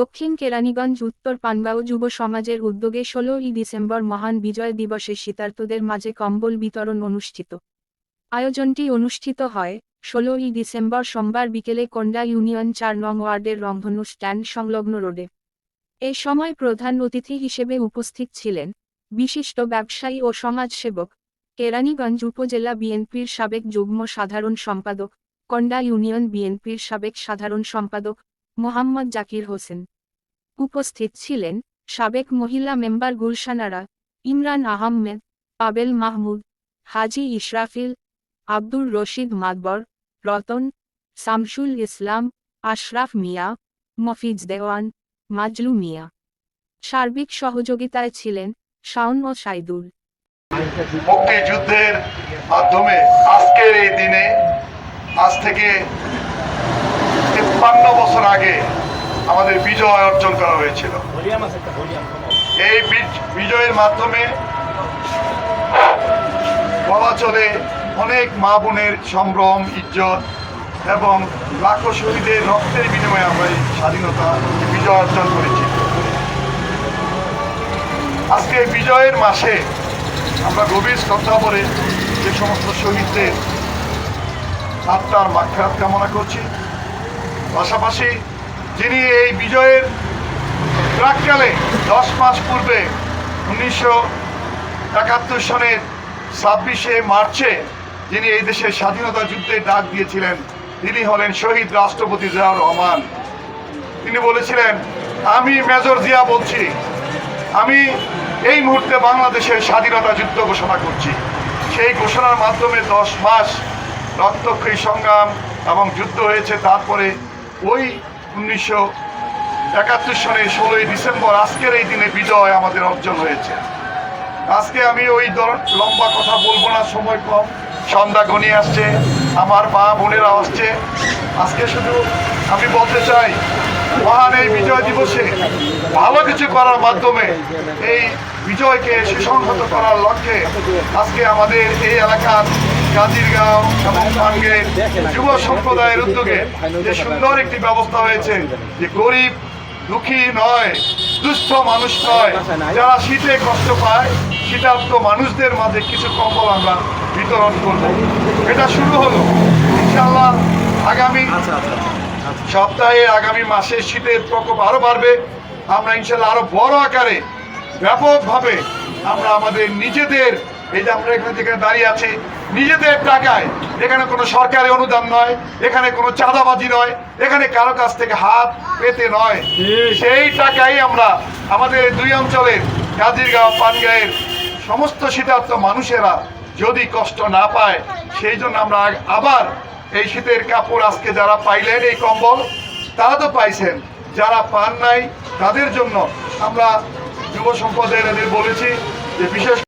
দক্ষিণ কেরানীগঞ্জ উত্তর পানগাঁও যুব সমাজের উদ্যোগে ষোলোই ডিসেম্বর মহান বিজয় দিবসে শীতার্তদের মাঝে কম্বল বিতরণ অনুষ্ঠিত। আয়োজনটি অনুষ্ঠিত হয় ষোলোই ডিসেম্বর সোমবার বিকেলে কোন্ডা ইউনিয়ন চার নং ওয়ার্ডের রংধনু স্ট্যান্ড সংলগ্ন রোডে। এ সময় প্রধান অতিথি হিসেবে উপস্থিত ছিলেন বিশিষ্ট ব্যবসায়ী ও সমাজসেবক, কেরানীগঞ্জ উপজেলা বিএনপির সাবেক যুগ্ম সাধারণ সম্পাদক, কন্ডা ইউনিয়ন বিএনপির সাবেক সাধারণ সম্পাদক মোহাম্মদ জাকির হোসেন। উপস্থিত ছিলেন সাবেক মহিলা মেম্বার গুলশানারা ইমরান আহমেদ পাবেল মাহমুদ, হাজি ইশরাফিল, আব্দুর রশিদ মাদবর, রতন, শামসুল ইসলাম, আশরাফ মিয়া, মফিজ দেওয়ান, মাজলু মিয়া। সার্বিক সহযোগিতায় ছিলেন শাওন ও সাইদুল। মুক্তিযুদ্ধের মাধ্যমে আজকের এই দিনে আজ থেকে তিপ্পান্ন বছর আগে আমাদের বিজয় অর্জন করা হয়েছিল। এই বীজ- বিজয়ের মাধ্যমে বলা চলে অনেক মা বোনের সম্ভ্রম ইজ্জত এবং লাখো শহীদের রক্তের বিনিময়ে আমরা এই স্বাধীনতা বিজয় অর্জন করেছি। আজকে বিজয়ের মাসে আমরা গভীর শ্রদ্ধা করে যে সমস্ত শহীদদের আত্মার মাক্ষাত কামনা করছি। পাশাপাশি যিনি এই বিজয়ের প্রাককালে দশ মাস পূর্বে উনিশশো একাত্তর সনের ছাব্বিশে মার্চে যিনি এই দেশের স্বাধীনতা যুদ্ধে ডাক দিয়েছিলেন, তিনি হলেন শহীদ রাষ্ট্রপতি জিয়াউর রহমান। তিনি বলেছিলেন, আমি মেজর জিয়া বলছি, আমি এই মুহূর্তে বাংলাদেশের স্বাধীনতা যুদ্ধ ঘোষণা করছি। সেই ঘোষণার মাধ্যমে দশ মাস রক্তক্ষয়ী সংগ্রাম এবং যুদ্ধ হয়েছে। তারপরে ওই উনিশশো একাত্তর সনের ষোলোই ডিসেম্বর আজকের এই দিনে বিজয় আমাদের অর্জন হয়েছে। আজকে আমি ওই লম্বা কথা বলব না, সময় কম। সন্ধ্যা ঘনিয়ে আসছে, আমার মা বোনেরা আসছে। আজকে শুধু আমি বলতে চাই, মহান এই বিজয় দিবসে ভালো কিছু করার মাধ্যমে এই বিজয়কে সুসংহত করার লক্ষ্যে আজকে আমাদের এই এলাকার কাজিরগাঁও এবং পাঙ্গের যুব সম্প্রদায়ের উদ্যোগে যে সুন্দর একটি ব্যবস্থা হয়েছে, যে গরিব, দুঃখী নয়, দুস্থ মানুষ নয়, যারা শীতে কষ্ট পায়, শীতার্থ মানুষদের মাঝে কিছু কম্বল আমরা বিতরণ করব। এটা শুরু হলো ইনশাল্লাহ আগামী সপ্তাহে, আগামী মাসে শীতের প্রকোপ আরও বাড়বে। আমরা ইনশাল্লাহ আরও বড় আকারে ব্যাপকভাবে আমরা আমাদের নিজেদের, এই যে আমরা এখানে যেখানে দাঁড়িয়ে আছি নিজেদের টাকায়। এখানে কোনো সরকারি অনুদান নয়, এখানে কোনো চাঁদাবাজি নয়, এখানে কারও কাছ থেকে হাত পেতে নয়। সেই টাকাই আমরা আমাদের দুই অঞ্চলের কাজিরগাঁও, পানগাঁয়ের সমস্ত শীতার্থ মানুষেরা যদি কষ্ট না পায়, সেই জন্য আমরা আবার এই শীতের কাপড় আজকে যারা পাইলেন এই কম্বল, তারা তো পাইছেন। যারা পান নাই, তাদের জন্য আমরা যুব সম্প্রদায়ের বলেছি যে বিশেষ